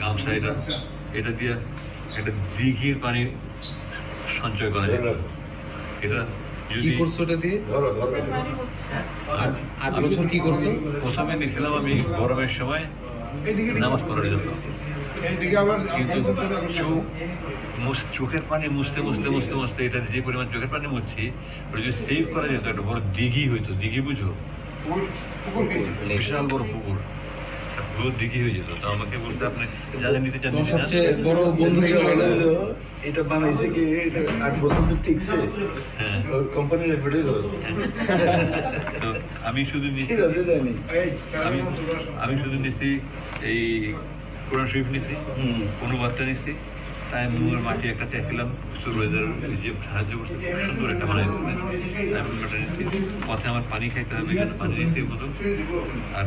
গামছা এটা এটা দিয়ে একটা দিঘির পানি সঞ্চয় করা যায়। এটা কি করছ ওটা দিয়ে? ধরো ধরো। আর- বছর কি করছ? প্রথমে নিয়েছিলাম আমি গরমের সময় নামাজ পড়ার জন্য। কিন্তু চোখ চোখের পানি মুছতে মুছতে মুছতে মুছতে এটা যে পরিমাণ চোখের পানি মুছছি ওটা যদি সেভ করা যেত একটা বড় দিঘি হইতো। দিঘি বুঝো? বিশাল বড় পুকুর। পুরো দিঘি হয়ে যেত। তো আমাকে বলতে আপনি যা যা নিতে চান তোমার নিতে চান। সবচেয়ে বড় বন্ধু এটা এটা বানাইছে কি এটা আট বছর তো ঠিকছে হ্যাঁ। কোম্পানির অ্যাডভার্টাইজ হবে তো আমি শুধু নিচ্ছি জানি। এই আমি আমি শুধু নিচ্ছি এই কোরআন শরীফ নিচ্ছি হুম। কোনো বাচ্চা নিচ্ছি। তাই মোর মাটি একটা চাইছিলাম সুরওয়েদার যে সাহায্য করছে খুব সুন্দর একটা বানাই দিচ্ছে। তাই আমি নিচ্ছি। পথে আমার পানি খাইতে হবে পানি নিচ্ছি মতো আর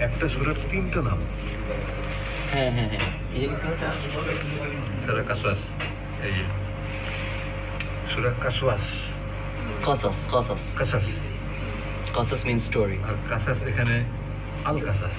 একটা সুরের তিনটা নাম। হ্যাঁ হ্যাঁ হ্যাঁ। এই যে সুরাটা সারা কাসাস এই যে। সুরা কাসওয়াস কাসাস কাসাস কাসাস কাসাস মিন স্টোরি আর কাসাস এখানে আল কাসাস